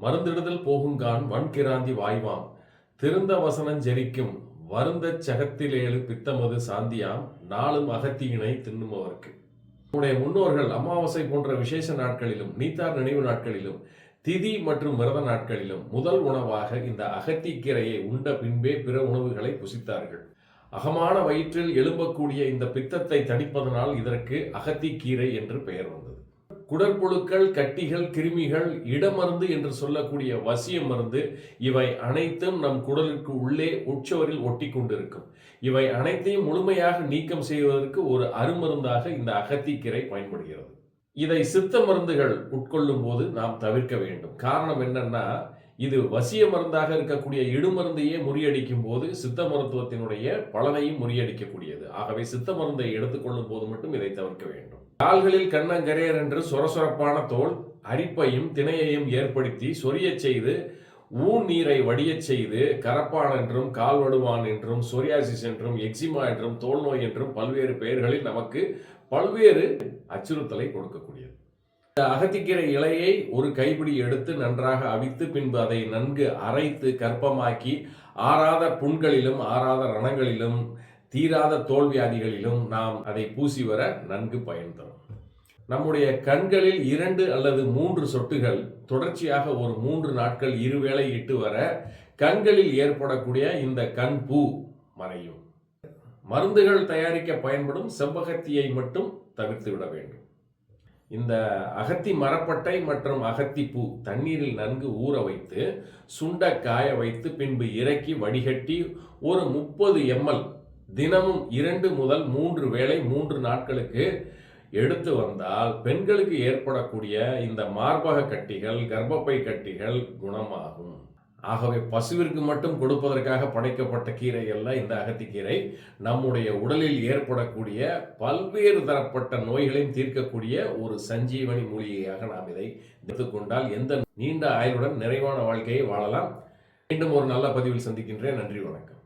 மருந்திடுதல் போகுங்கான் வன்கிராந்தி வாய்வாம். திருந்த வசனம் ஜெரிக்கும். வருந்தச் சகத்திலேழு பித்தமது சாந்தியாம். நாளும் அகத்தியினை தின்னுமவர்க்கு. நம்முடைய முன்னோர்கள் அமாவாசை போன்ற விசேஷ நாட்களிலும் நீத்தார் நினைவு நாட்களிலும் திதி மற்றும் விரத நாட்களிலும் முதல் உணவாக இந்த அகத்திக்கீரையை உண்ட பின்பே பிற உணவுகளை புசித்தார்கள். அகமான வயிற்றில் எழும்பக்கூடிய இந்த பித்தத்தை தணிப்பதனால் இதற்கு அகத்திக்கீரை என்று பெயர் வந்தது. குடற்புழுக்கள் கட்டிகள் கிருமிகள் இடமருந்து என்று சொல்லக்கூடிய வசிய மருந்து இவை அனைத்தும் நம் குடலுக்கு உள்ளே உட்சவரில் ஒட்டி கொண்டிருக்கும். இவை அனைத்தையும் முழுமையாக நீக்கம் செய்வதற்கு ஒரு அருமருந்தாக இந்த அகத்திக்கீரை பயன்படுகிறது. இதை சித்த மருந்துகள் உட்கொள்ளும் போது நாம் தவிர்க்க வேண்டும். காரணம் என்னன்னா இது வசிய மருந்தாக இருக்கக்கூடிய இடுமருந்தையே முறியடிக்கும் போது சித்த மருத்துவத்தினுடைய பலனையும் முறியடிக்கக்கூடியது. ஆகவே சித்த மருந்தை எடுத்துக்கொள்ளும் போது மட்டும் இதை தவிர்க்க வேண்டும். கால்களில் கண்ணங்கரையர் என்று சொரசொரப்பான தோல் அரிப்பையும் திணையையும் ஏற்படுத்தி சொரியச் செய்து ஊன் நீரை வடியச் செய்து கரப்பான் என்றும் கால் வடுவான் என்றும் சொரியாசிஸ் என்றும் எக்ஸிமா என்றும் தோல் நோய் என்றும் பல்வேறு பெயர்களில் நமக்கு பல்வேறு அச்சுறுத்தலை கொடுக்கக்கூடியது. இந்த அகத்திக்கீரை இலையை ஒரு கைப்பிடி எடுத்து நன்றாக அவித்து பின்பு அதை நன்கு அரைத்து கற்பமாக்கி ஆறாத புண்களிலும் ஆறாத ரணங்களிலும் தீராத தோல்வியாதிகளிலும் நாம் அதை பூசி வர நன்கு பயன் தரும் நம்முடைய கண்களில் இரண்டு அல்லது மூன்று சொட்டுகள் தொடர்ச்சியாக ஒரு மூன்று நாட்கள் இருவேளை இட்டு வர கண்களில் ஏற்படக்கூடிய இந்த கண் பூ மறையும். மருந்துகள் தயாரிக்க பயன்படும் செவ்வகத்தியை மட்டும் தவிர்த்து விட வேண்டும். இந்த அகத்தி மரப்பட்டை மற்றும் அகத்தி பூ தண்ணீரில் நன்கு ஊற வைத்து சுண்ட காய வைத்து பின்பு இறக்கி வடிகட்டி ஒரு முப்பது எம்எல் தினமும் இரண்டு முதல் மூன்று வேளை மூன்று நாட்களுக்கு எடுத்து வந்தால் பெண்களுக்கு ஏற்படக்கூடிய இந்த மார்பக கட்டிகள் கர்ப்பப்பை கட்டிகள் குணமாகும். ஆகவே பசுவிற்கு மட்டும் கொடுப்பதற்காக படைக்கப்பட்ட கீரை அல்ல இந்த அகத்திக்கீரை நம்முடைய உடலில் ஏற்படக்கூடிய பல்வேறு தரப்பட்ட நோய்களையும் தீர்க்கக்கூடிய ஒரு சஞ்சீவனி மூலிகையாக நாம் இதை எடுத்துக்கொண்டால் எந்த நீண்ட ஆயுளுடன் நிறைவான வாழ்க்கையை வாழலாம். மீண்டும் ஒரு நல்ல பதிவில் சந்திக்கின்றேன். நன்றி வணக்கம்.